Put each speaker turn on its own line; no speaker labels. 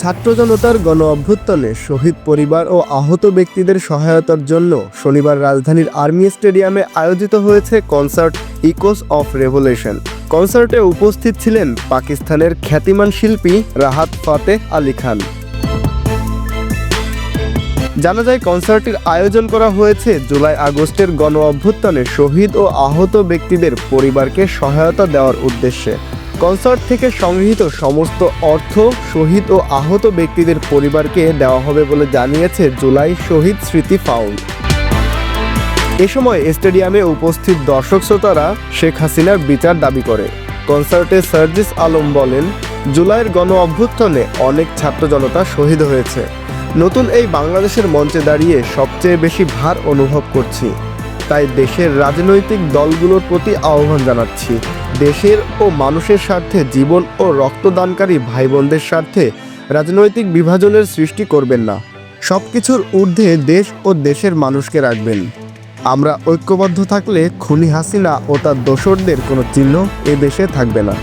ছাত্র জনতার গণ অভ্যুত্থানে শহীদ পরিবার ও আহত ব্যক্তিদের সহায়তার জন্য শনিবার রাজধানীর আর্মি স্টেডিয়ামে আয়োজিত হয়েছে কনসার্ট ইকোস অফ রেভলিউশন। কনসার্টে উপস্থিত ছিলেন পাকিস্তানের খ্যাতিমান শিল্পী রাহাত ফাতেহ আলী খান। জানা যায় কনসার্টটির আয়োজন করা হয়েছে জুলাই আগস্টের গণ অভ্যুত্থানে শহীদ ও আহত ব্যক্তিদের পরিবারকে সহায়তা দেওয়ার উদ্দেশ্যে। কনসার্ট থেকে সংগৃহীত সমস্ত অর্থ, শহীদ ও আহত ব্যক্তিদের পরিবারকে দেওয়া হবে বলে জানিয়েছে জুলাই শহীদ স্মৃতি ফাউন্ড। এ সময় স্টেডিয়ামে উপস্থিত দর্শক শ্রোতারা শেখ হাসিনার বিচার দাবি করে। কনসার্টে সার্জিস আলম বলেন, জুলাইয়ের গণ অভ্যুত্থানে অনেক ছাত্র জনতা শহীদ হয়েছে। নতুন এই বাংলাদেশের মঞ্চে দাঁড়িয়ে সবচেয়ে বেশি ভার অনুভব করছি। তাই দেশের রাজনৈতিক দলগুলোর প্রতি আহ্বান জানাচ্ছি। দেশের ও মানুষের স্বার্থে জীবন ও রক্তদানকারী ভাই বোনদের স্বার্থে রাজনৈতিক বিভাজনের সৃষ্টি করবেন না। সব কিছুর ঊর্ধ্বে দেশ ও দেশের মানুষকে রাখবেন। আমরা ঐক্যবদ্ধ থাকলে খুনি হাসিনা ও তার দোসরদের কোনো চিহ্ন এ দেশে থাকবে না।